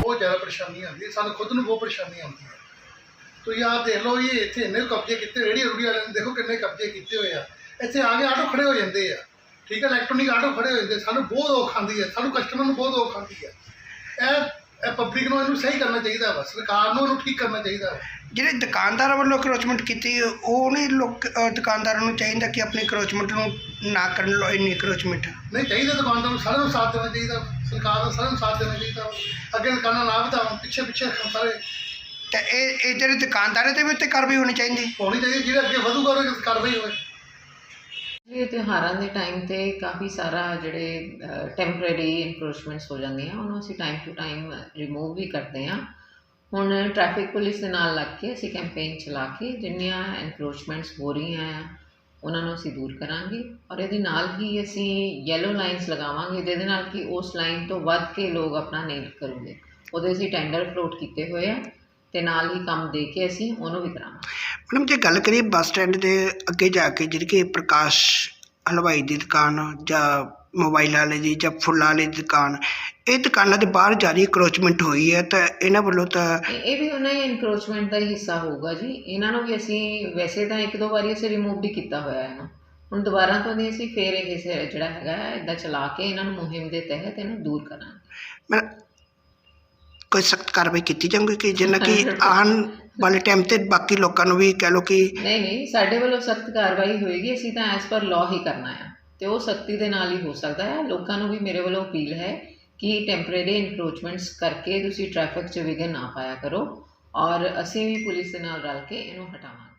ਬਹੁਤ ਜ਼ਿਆਦਾ ਪਰੇਸ਼ਾਨੀ ਆਉਂਦੀ ਹੈ ਸਾਨੂੰ ਖੁਦ ਨੂੰ ਬਹੁਤ ਪਰੇਸ਼ਾਨੀ ਆਉਂਦੀ ਹੈ ਤੁਸੀਂ ਆਪ ਦੇਖ ਲਓ ਇਹ ਇੱਥੇ ਇੰਨੇ ਕਬਜ਼ੇ ਕੀਤੇ ਰੇੜੀ ਰੂੜੀ ਵਾਲਿਆਂ ਨੇ ਦੇਖੋ ਕਿੰਨੇ ਕਬਜ਼ੇ ਕੀਤੇ ਹੋਏ ਆ। ਇੱਥੇ ਆ ਕੇ ਆਟੋ ਖੜੇ ਹੋ ਜਾਂਦੇ ਆ। ਠੀਕ ਹੈ ਇਲੈਕਟ੍ਰੋਨਿਕ ਆਟੋ ਖੜੇ ਹੋ ਜਾਂਦੇ ਸਾਨੂੰ ਬਹੁਤ ਔਖ ਆਉਂਦੀ ਹੈ ਸਾਨੂੰ ਕਸਟਮਰ ਨੂੰ ਬਹੁਤ ਔਖ ਆਉਂਦੀ ਹੈ ਇਹ ਇਹ ਪਬਲਿਕ ਨੂੰ ਇਹਨੂੰ ਸਹੀ ਕਰਨਾ ਚਾਹੀਦਾ ਵਾ ਸਰਕਾਰ ਨੂੰ ਇਹਨੂੰ ਠੀਕ ਕਰਨਾ ਚਾਹੀਦਾ ਵਾ ਜਿਹੜੇ ਦੁਕਾਨਦਾਰਾਂ ਵੱਲੋਂ ਕਰੋਚਮੈਂਟ ਕੀਤੀ ਉਹ ਨਹੀਂ ਲੋਕ ਦੁਕਾਨਦਾਰਾਂ ਨੂੰ ਚਾਹੀਦਾ ਕਿ ਆਪਣੀ ਕਰੋਚਮੈਂਟ ਨੂੰ ਨਾ ਕਰਨ ਲੋ ਇੰਨੀ ਕਰੋਚਮੈਂਟ ਨਹੀਂ ਚਾਹੀਦਾ ਦੁਕਾਨਦਾਰ ਨੂੰ ਸਾਰਿਆਂ ਨੂੰ ਸਾਥ ਦੇਣਾ ਚਾਹੀਦਾ ਵਾ। ਸਰਕਾਰ ਨੂੰ ਸਾਰਿਆਂ ਨੂੰ ਸਾਥ ਦੇਣਾ ਚਾਹੀਦਾ ਵਾ। ਅੱਗੇ ਦੁਕਾਨਾਂ ਨਾ ਵਧਾਉਣ ਪਿੱਛੇ ਪਿੱਛੇ ਸਾਰੇ ਤੇ ਇਹ ਇਹ ਜਿਹੜੇ ਦੁਕਾਨਦਾਰਾਂ ਦੇ ਵੀ ਉੱਤੇ ਕਾਰਵਾਈ ਹੋਣੀ ਚਾਹੀਦੀ ਹੋਣੀ ਚਾਹੀਦੀ ਜਿਹੜੇ ਅੱਗੇ ਵਧੂਗਾ ਉਹਦੇ ਕਾਰਵਾਈ ਹੋਵੇ ਇਹ ਤਿਉਹਾਰਾਂ ਦੇ ਟਾਈਮ ਤੇ ਕਾਫੀ ਸਾਰਾ ਜਿਹੜੇ ਟੈਂਪਰੇਰੀ ਇਨਕਰੋਚਮੈਂਟਸ ਹੋ ਜਾਂਦੀਆਂ, ਉਹਨੂੰ ਅਸੀਂ ਟਾਈਮ ਟੂ ਟਾਈਮ ਰਿਮੂਵ ਵੀ ਕਰਦੇ ਹਾਂ। ਹੁਣ ਟ੍ਰੈਫਿਕ ਪੁਲਿਸ ਦੇ ਨਾਲ ਲੱਗ ਕੇ ਅਸੀਂ ਕੈਂਪੇਨ ਚਲਾ ਕੇ ਜਿੰਨੀਆਂ ਇਨਕਰੋਚਮੈਂਟਸ ਹੋ ਰਹੀਆਂ ਆ, ਉਹਨਾਂ ਨੂੰ ਅਸੀਂ ਦੂਰ ਕਰਾਂਗੇ ਔਰ ਇਹਦੇ ਨਾਲ ਹੀ ਅਸੀਂ ਯੈਲੋ ਲਾਈਨਸ ਲਗਾਵਾਂਗੇ, ਜਿਹਦੇ ਨਾਲ ਕਿ ਉਸ ਲਾਈਨ ਤੋਂ ਵੱਧ ਕੇ ਲੋਕ ਆਪਣਾ ਨਹੀਂ ਕਰੂਗੇ। ਉਹਦੇ ਅਸੀਂ ਟੈਂਡਰ ਫਲੋਟ ਕੀਤੇ ਹੋਏ ਆ ਤੇ ਨਾਲ ਹੀ ਕੰਮ ਦੇ ਕੇ ਅਸੀਂ ਉਹਨੂੰ ਵੀ ਕਰਾਵਾਂਗੇ ਮੈਡਮ ਜੇ ਗੱਲ ਕਰੀਏ ਬੱਸ ਸਟੈਂਡ ਦੇ ਅੱਗੇ ਜਾ ਕੇ ਜਿਹੜੀ ਕਿ ਪ੍ਰਕਾਸ਼ ਹਲਵਾਈ ਦੀ ਦੁਕਾਨ ਜਾਂ ਮੋਬਾਈਲ ਵਾਲੇ ਦੀ ਜਾਂ ਫੁੱਲਾਂ ਵਾਲੀ ਦੀ ਦੁਕਾਨ ਇਹ ਦੁਕਾਨਾਂ ਦੇ ਬਾਹਰ ਜਾਰੀ ਕਰੋਚਮੈਂਟ ਹੋਈ ਹੈ ਤਾਂ ਇਹਨਾਂ ਵੱਲੋਂ ਤਾਂ ਇਹ ਇਹ ਵੀ ਉਹਨਾਂ ਹੀ ਇਨਕਰੋਚਮੈਂਟ ਦਾ ਹੀ ਹਿੱਸਾ ਹੋਊਗਾ ਜੀ। ਇਹਨਾਂ ਨੂੰ ਵੀ ਅਸੀਂ ਵੈਸੇ ਤਾਂ ਇੱਕ ਦੋ ਵਾਰੀ ਅਸੀਂ ਰਿਮੂਵ ਵੀ ਕੀਤਾ ਹੋਇਆ ਹੈ ਨਾ। ਹੁਣ ਦੁਬਾਰਾ ਤੋਂ ਨਹੀਂ ਅਸੀਂ ਫੇਰ ਇਹ ਸ- ਜਿਹੜਾ ਹੈਗਾ ਇਦਾਂ ਚਲਾ ਕੇ ਇਹਨਾਂ ਨੂੰ ਮੁਹਿੰਮ ਦੇ ਤਹਿਤ ਇਹਨੂੰ ਦੂਰ ਕਰਾਂਗੇ। ਮੈਂ ਕੋਈ ਸਖਤ ਕਾਰਵਾਈ ਕੀਤੀ ਜਾਊਗੀ ਕਿ ਜਿੰਨਾ ਕਿ ਆਉਣ ਵਾਲੇ ਟਾਈਮ ਤੇ ਬਾਕੀ ਲੋਕਾਂ ਨੂੰ ਵੀ ਕਹਿ ਲਓ ਕਿ ਨਹੀਂ ਨਹੀਂ, ਸਾਡੇ ਵੱਲੋਂ ਸਖਤ ਕਾਰਵਾਈ ਹੋਏਗੀ, ਅਸੀਂ ਤਾਂ ਐਸ ਪਰ ਲਾਅ ਹੀ ਕਰਨਾ ਆ। ਤੇ ਉਹ ਸਖਤੀ ਦੇ ਨਾਲ ਹੀ ਹੋ ਸਕਦਾ ਹੈ ਲੋਕਾਂ ਨੂੰ ਵੀ ਮੇਰੇ ਵੱਲੋਂ ਅਪੀਲ ਹੈ ਕਿ ਟੈਂਪਰੇਰੀ ਇਨਕਰੋਚਮੈਂਟਸ ਕਰਕੇ ਤੁਸੀਂ ਟ੍ਰੈਫਿਕ 'ਚ ਵਿਘਨ ਨਾ ਪਾਇਆ ਕਰੋ ਔਰ ਅਸੀਂ ਵੀ ਪੁਲਿਸ ਦੇ ਨਾਲ ਰਲ ਕੇ ਇਹਨੂੰ ਹਟਾਵਾਂਗੇ।